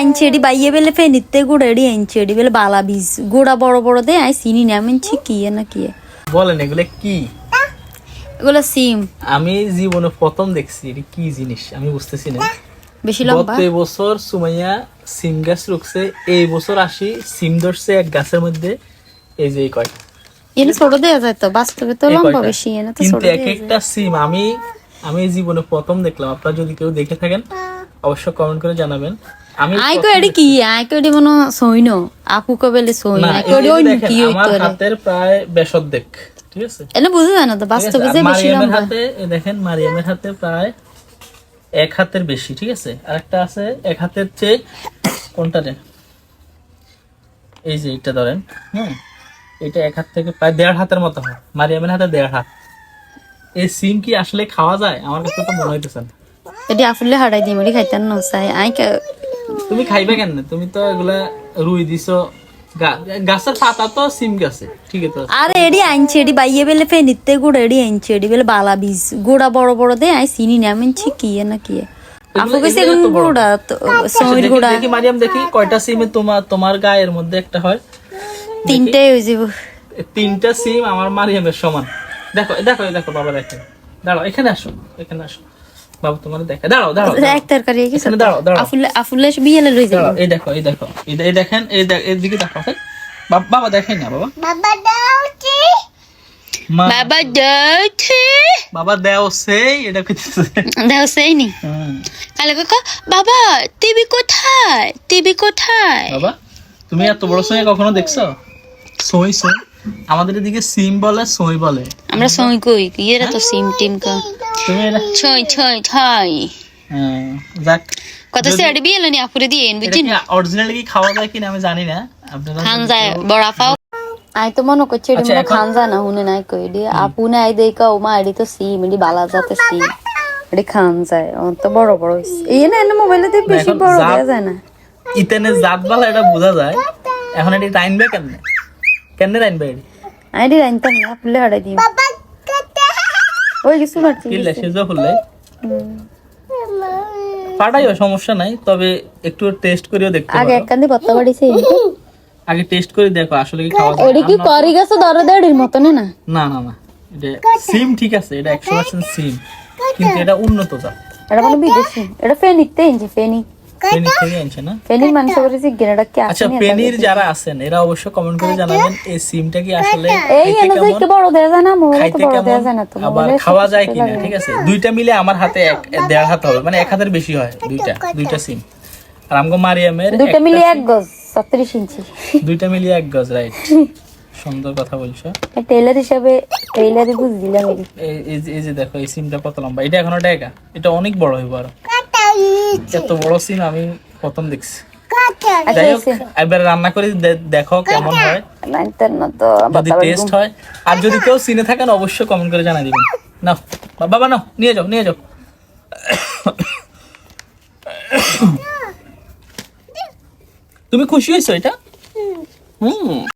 এডি বাইয়ে বেলে ফে নিতে গুড়া এডি আনছে এডি বেলে বালা বীজ। গুড়া বড় বড় দে আই চিনি না আমি কি না কি। বলেন এগুলো কি? এগুলো সিম। আমি জীবনে প্রথম দেখছি এটা কি জিনিস? আমি বুঝতেছি না। বেশি গত লম্বা বছর সুমাইয়া সিম গাছ রুখছে এই বছর আসি সিম ধরছে এক গাছের মধ্যে এই যে কয় এনে ছোট দেয়া যায় তো বাস্তবে তো লম্বা বেশি এনে তো ছোট এক একটা সিম আমি আমি জীবনে প্রথম দেখলাম আপনারা যদি কেউ দেখে থাকেন অবশ্যই কমেন্ট করে জানাবেন। আমি আই কো এডি কি? আই কো এডি মনো সইন আপু কো বেলে সইন আই কো এডি এই ওই যে কি ওই আমার হাতের প্রায় বেশক দেখ ঠিক আছে? এনে বুঝা যায় না তো বাস্তবে যে বেশি লম্বা। হাতে দেখেন মারিয়ামের হাতে প্রায় এক হাতের বেশি ঠিক আছে? আরেকটা আছে এক হাতের চেয়ে কোনটা রে? এই যে এটা ধরেন হুম? এটা এক হাত থেকে প্রায় দেড় হাতের মতো হয়। মারিয়ামের হাতে দেড় হাত। এই সিম কি আসলে খাওয়া যায়? আমার কাছে তো মনে হইতেছে না। আফুলে দি মরি খাইতাম না চাই। আই তুমি খাইবে কেন? তুমি তো এগুলা রুই দিছো। গাছের পাতা তো সিম গাছে ঠিক আছে। আরে এডি আনছে এডি বাইয়ে বেলে ফে নিতে গুড়া এডি আনছে এডি বেলে বালা বীজ। গুড়া বড় বড় দে আই চিনি না আমি কি না কি আপু কইছে এগুলো এখন এত বড়? গুড়া তো সইর দেখি- মারিয়াম দেখি কয়টা সিমে তোমার তোমার গায়ের মধ্যে একটা হয়। তিনটে যাব। এই তিনটা সিম আমার মারিয়ামের সমান। দেখো দেখো দেখো বাবা দেখো দাঁড়াও এখানে আসো এখানে আসো। বাবা তোমার দেখে দাঁড়াও দাঁড়াও। এক তরকারি কি এখানে দাঁড়াও দাঁড়াও। আফুলে আফুলে বিয়েলে লই দাঁড়াও এই দেখো এই দেখো এই দেখেন এই দে- এর দিকে দেখো? বাবা দেখেন না বাবা? মা বাবা দেখে বাবা দেও সেই এটা কইতেছে। দাও সেই নি কালে কাকা বাবা টিভি কোথায়? টিভি কোথায়? বাবা তুমি এত বড় সই কখনো দেখছ? সই সই। আমাদের এদিকে সিম বলে সই বলে। আমরা সই কই? ইয়েরা তো সিম টিম কা। তুমি এটা ছয় ছয় ছয়। হ্যাঁ, যাক। কত সে আড়ি নি আপুরে দিয়ে বুঝছেন অরিজিনালি কি খাওয়া যায় কিনা আমি জানি না। আপনারা খান যায় বড়া পাও আই তো মনে করছি এডি আচ্ছা, মনে এখন- খান যা না হুনে নাই কই এডি আপু না আই দেই কাও মা এডি তো সিম এডি বালা যাতে সিম। এডি খান যায় অন তো বড় বড় হইছে। এই না এনে মোবাইলে তে বেশি বড় দেয়া যায় না। ইতেনে জাত বালা এটা বোঝা যায়। এখন এটি টাইনবে কেমনে? কেমনে টাইনবে এটি? আইডি রাইনতাম না আপুলে হাড়াই দিই ওই কিছু মারছি কিনলে সেজ ফুললে ফাটাইও সমস্যা নাই তবে একটু টেস্ট করেও দেখতে আগে এক কান্দি পত্তা বাড়িছে আগে টেস্ট করে দেখো আসলে কি খাওয়া যায়। কি করি গেছে দরে দেড়ির মতন না? না না না এটা সিম ঠিক আছে এটা একশো পার্সেন্ট সিম। কিন্তু এটা উন্নত জাত। এটা মানে বিদেশি এটা ফেনিতে ইনছে ফেনি। পেনি থেকে আনছে না? ফেনির মানুষ করেছে গেনাটা কি আচ্ছা পেনির যারা আছেন এরা অবশ্য কমেন্ট করে জানাবেন এই সিমটা কি আসলে এই এনে যে কি বড় দেয়া যায় না মোবাইলে তো বড় দেয়া কেমন যায় না তো আবার খাওয়া যায় কিনা ঠিক আছে? দুইটা মিলে আমার হাতে এক দেড় হাত হবে মানে এক হাতের বেশি হয় দুইটা দুইটা সিম। আর আমগো মারিয়ামের দুইটা সিম- এক গজ ইঞ্চি। দুইটা মিলিয়ে এক গজ রাইট সুন্দর কথা বলছো। টেইলার হিসাবে টেইলারই বুঝ দিলাম এই- এই যে- এই যে দেখো এই সিমটা কত লম্বা। এটা এখনও ডেকা এটা অনেক বড় হইব আরও। এত বড় সিম আমি প্রথম দেখছি। আচ্ছা যাই হোক রান্না করে দেখো কেমন হয়। না যদি টেস্ট হয়। আর যদি কেউ সিনে থাকেন অবশ্যই কমেন্ট করে জানাই দিবেন। নাও বা- বাবা নাও নিয়ে যাও নিয়ে যাও। তুমি খুশি হয়েছো এটা? হুম।